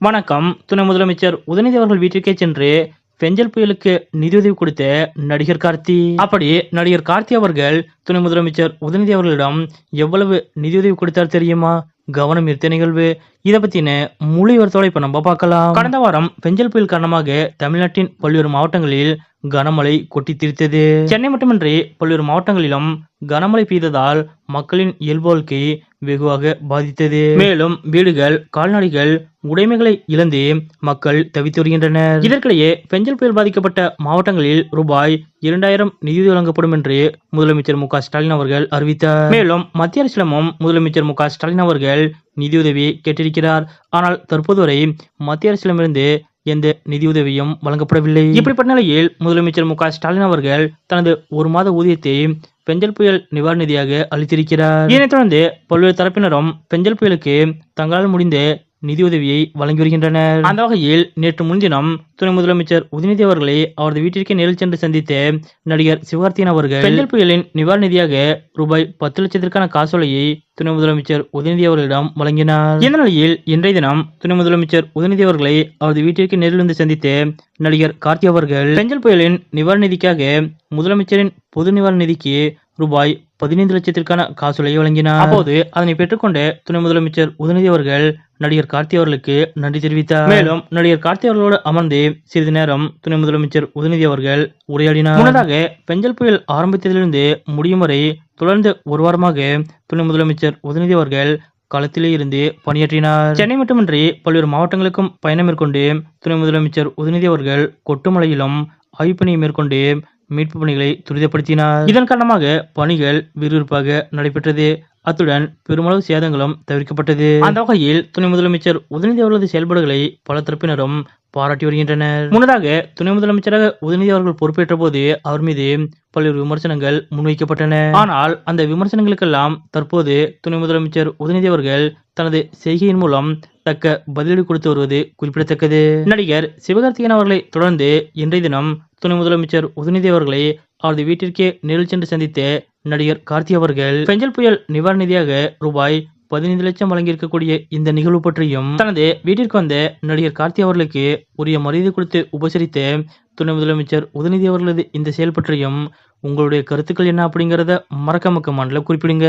வணக்கம். துணை முதலமைச்சர் உதயநிதி அவர்கள் வீட்டிற்கே சென்று பெஞ்சல் புயலுக்கு நிதியுதவி கொடுத்த நடிகர் கார்த்தி. அப்படி நடிகர் கார்த்தி அவர்கள் துணை முதலமைச்சர் உதயநிதி அவர்களிடம் எவ்வளவு நிதியுதவி கொடுத்தார் தெரியுமா? கவனம் ஈர்த்த நிகழ்வு. இதை பத்தின முழு விவரத்தோட இப்ப நம்ம பார்க்கலாம். கடந்த வாரம் பெஞ்சல் புயல் காரணமாக தமிழ்நாட்டின் பல்வேறு மாவட்டங்களில் கனமழை கொட்டி தீர்த்தது. சென்னை மட்டுமின்றி பல்வேறு மாவட்டங்களிலும் கனமழை பெய்ததால் மக்களின் இயல்பு வாழ்க்கை வெகுவாக பாதித்தது. மேலும் வீடுகள் கால்நடைகள் உடைமைகளை இழந்து மக்கள் தவித்து வருகின்றனர் இதற்கிடையே பெஞ்சல் புயல் பாதிக்கப்பட்ட மாவட்டங்களில் ரூபாய் இரண்டாயிரம் நிதி வழங்கப்படும் என்று முதலமைச்சர் மு ஸ்டாலின் அவர்கள் அறிவித்தார். மேலும் மத்திய அரசிடமும் முதலமைச்சர் மு ஸ்டாலின் அவர்கள் நிதியுதவி கேட்டிருக்கிறார். ஆனால் தற்போது வரை மத்திய அரசிடமிருந்து எந்த நிதியுதவியும் வழங்கப்படவில்லை. இப்படிப்பட்ட நிலையில் முதலமைச்சர் மு ஸ்டாலின் அவர்கள் தனது ஒரு மாத ஊதியத்தை பெஞ்சல் புயல் நிவாரண நிதியாக அளித்திருக்கிறார். இதனைத் தொடர்ந்து பல்வேறு தரப்பினரும் பெஞ்சல் புயலுக்கு தங்களால் முடிந்த நிதியுதவியை வழங்கி வருகின்றனர் அந்த வகையில் நேற்று முன்தினம் துணை முதலமைச்சர் உதயநிதி அவர்களை அவரது வீட்டிற்கே நேரில் சென்று சந்தித்த நடிகர் சிவகார்த்தியன் அவர்கள் பெஞ்சல் புயலின் நிவாரண நிதியாக ரூபாய் பத்து லட்சத்திற்கான காசோலையை துணை முதலமைச்சர் உதயநிதி அவர்களிடம் வழங்கினார். இந்த நிலையில் இன்றைய தினம் துணை முதலமைச்சர் உதயநிதி அவர்களை அவரது வீட்டிற்கு நேரில் வந்து சந்தித்த நடிகர் கார்த்தி அவர்கள் பெஞ்சல் புயலின் நிவாரண நிதிக்காக முதலமைச்சரின் பொது நிவாரண நிதிக்கு ரூபாய் பதினைந்து லட்சத்திற்கான காசோலையை வழங்கினார். அப்போது அதனை பெற்றுக்கொண்டு துணை முதலமைச்சர் உதயநிதி அவர்கள் நடிகர் கார்த்தி அவர்களுக்கு நன்றி தெரிவித்தார். மேலும் நடிகர் கார்த்தி அவர்களோடு அமர்ந்து சிறிது நேரம் துணை முதலமைச்சர் உதயநிதி அவர்கள் உரையாடினார். முன்னதாக பெஞ்சல் புயல் ஆரம்பித்ததிலிருந்து முடியும் வரை தொடர்ந்து ஒரு வாரமாக துணை முதலமைச்சர் உதயநிதி அவர்கள் களத்திலே இருந்து பணியாற்றினார். சென்னை மட்டுமின்றி பல்வேறு மாவட்டங்களுக்கும் பயணம் மேற்கொண்டு துணை முதலமைச்சர் உதயநிதி அவர்கள் கொட்டுமலையிலும் ஆய்வு பணியை மேற்கொண்டு மீட்பு பணிகளை துரிதப்படுத்தினார். இதன் காரணமாக பணிகள் விறுவிறுப்பாக நடைபெற்றது. அத்துடன் பெருமளவு சேதங்களும் தவிர்க்கப்பட்டது. அந்த வகையில் துணை முதலமைச்சர் உதயநிதி அவர்களது செயல்பாடுகளை பல தரப்பினரும் பாராட்டி வருகின்றனர். முன்னதாக துணை முதலமைச்சராக உதயநிதி அவர்கள் பொறுப்பேற்ற போது அவர் மீது பல்வேறு விமர்சனங்கள் முன்வைக்கப்பட்டன. ஆனால் அந்த விமர்சனங்களுக்கெல்லாம் தற்போது துணை முதலமைச்சர் உதயநிதி அவர்கள் தனது செய்கையின் மூலம் தக்க பதிலடி கொடுத்து வருவது குறிப்பிடத்தக்கது. நடிகர் சிவகார்த்திகேயன் அவர்களை தொடர்ந்து இன்றைய தினம் துணை முதலமைச்சர் உதயநிதி அவர்களை அவரது வீட்டிற்கே நேரில் சென்று சந்தித்த நடிகர் கார்த்தி அவர்கள் பெஞ்சல் புயல் நிவாரண நிதியாக ரூபாய் பதினைந்து லட்சம் வழங்கியிருக்கக்கூடிய இந்த நிகழ்வு பற்றியும் தனது வீட்டிற்கு வந்த நடிகர் கார்த்தி அவர்களுக்கு உரிய மரியாதை கொடுத்து உபசரித்த துணை முதலமைச்சர் உதயநிதி அவர்களது இந்த செயல் பற்றியும் உங்களுடைய கருத்துக்கள் என்ன அப்படிங்கிறத மறக்காம கமெண்ட்ல குறிப்பிடுங்க.